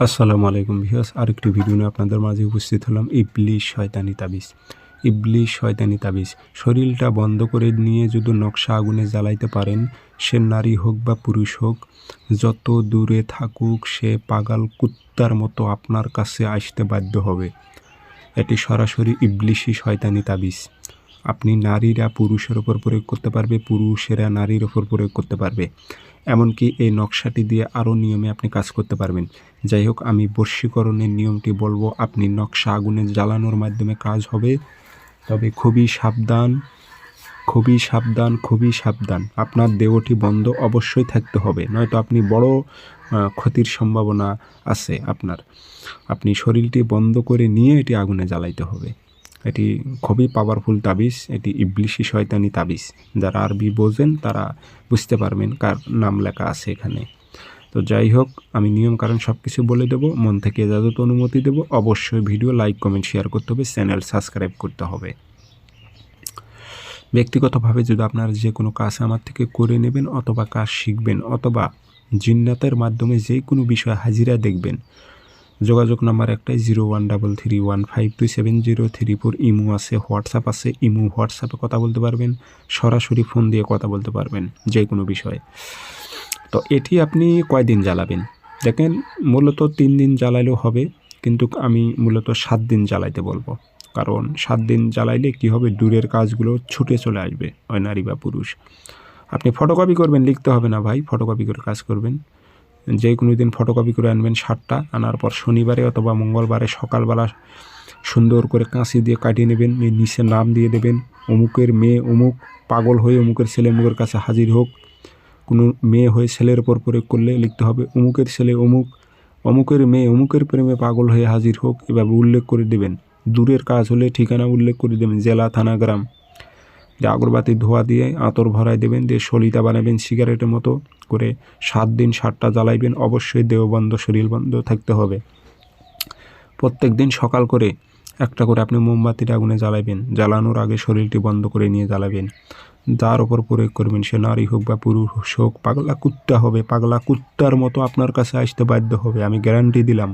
আসসালামু আলাইকুম ভিউয়ার্স। আরেকটি ভিডিও নিয়ে আপনাদের মাঝে উপস্থিত হলাম। ইবলিশ শয়তানি তাবিজ। ইবলিশ শয়তানি তাবিজ। শরীরটা বন্ধ করে নিয়ে যদি নকশা আগুনে জ্বালাইতে পারেন, সে নারী হোক বা পুরুষ হোক, যত দূরে থাকুক, সে পাগাল কুত্তার মতো আপনার কাছে আসতে বাধ্য হবে। এটি সরাসরি ইবলিশি শয়তানি তাবিজ। আপনি নারীরা পুরুষের ওপর প্রয়োগ করতে পারবে, পুরুষেরা নারীর ওপর প্রয়োগ করতে পারবে। এমনকি এই নকশাটি দিয়ে আরও নিয়মে আপনি কাজ করতে পারবেন। যাই হোক, আমি বর্ষীকরণের নিয়মটি বলব, আপনি নকশা আগুনে জ্বালানোর মাধ্যমে কাজ হবে। তবে খুবই সাবধান খুবই সাবধান খুবই সাবধান। আপনার দেহটি বন্ধ অবশ্যই থাকতে হবে, নয়তো আপনি বড় ক্ষতির সম্ভাবনা আছে আপনার। আপনি শরীরটি বন্ধ করে নিয়ে এটি আগুনে জ্বালাইতে হবে। এটি খুবই পাওয়ারফুল তাবিজ, এটি ইবলিশি শয়তানি তাবিজ। যারা আরবি বোঝেন তারা বুঝতে পারবেন কার নাম লেখা আছে এখানে। তো যাই হোক, আমি নিয়ম কারণ সব কিছু বলে দেবো, মন থেকে যাদত অনুমতি দেবো। অবশ্যই ভিডিও লাইক, কমেন্ট শেয়ার করতে হবে, চ্যানেল সাবস্ক্রাইব করতে হবে। ব্যক্তিগতভাবে যদি আপনারা যে কোনো কাজ আমার থেকে করে নেবেন অথবা কাজ শিখবেন অথবা জিন্নাতের মাধ্যমে যে কোনো বিষয়ে হাজিরা দেখবেন যোগাযোগ নাম্বার একটাই zero one double three one five two seven zero three four. Imo আছে, হোয়াটসঅ্যাপ আছে, ইমো হোয়াটসঅ্যাপে কথা বলতে পারবেন, সরাসরি ফোন দিয়ে কথা বলতে পারবেন, যে কোনো বিষয়ে। তো এটি আপনি কয়দিন জ্বালাবেন? দেখেন, মূলত তিন দিন জ্বালাইলেও হবে, কিন্তু আমি মূলত সাত দিন জ্বালাইতে বলব। কারণ সাত দিন জ্বালাইলে কি হবে? দূরের কাজগুলো ছুটে চলে আসবে হয় নারী বা পুরুষ। আপনি ফটোকপি করবেন, লিখতে হবে না ভাই ফটোকপি করে কাজ করবেন। যে কোনো দিন ফটোকপি করে আনবেন সাতটা আনার পর শনিবারে অথবা মঙ্গলবারে সকালবেলা সুন্দর করে কাঁচি দিয়ে কাটিয়ে নেবেন নিচে নাম দিয়ে দেবেন, অমুকের মেয়ে অমুক, পাগল হয়ে অমুকের ছেলে অমুকের কাছে হাজির হোক। কোনো মেয়ে হয়ে ছেলের ওপর প্রয়োগ করলে লিখতে হবে, অমুকের ছেলে অমুক, অমুকের মেয়ে অমুকের প্রেমে পাগল হয়ে হাজির হোক। এভাবে উল্লেখ করে দেবেন। দূরের কাজ হলে ঠিকানা উল্লেখ করে দেবেন, জেলা, থানা, গ্রাম। যে আগরবাতি ধোয়া দিয়ে আতর ভরায় দেবেন, দিয়ে সলিতা বানাবেন সিগারেটের মতো করে সাত দিন সাতটা জ্বালাইবেন, অবশ্যই দেহ বন্ধ শরীর বন্ধ থাকতে হবে। প্রত্যেক দিন সকাল করে একটা করে আপনি মোমবাতির আগুনে জ্বালাবেন জ্বালানোর আগে শরীরটি বন্ধ করে নিয়ে জ্বালাবেন যার ওপর প্রয়োগ করবেন সে নারী হোক বা পুরুষ হোক, পাগলা কুত্তা হবে, পাগলা কুত্তার মতো আপনার কাছে আসতে বাধ্য হবে, আমি গ্যারান্টি দিলাম।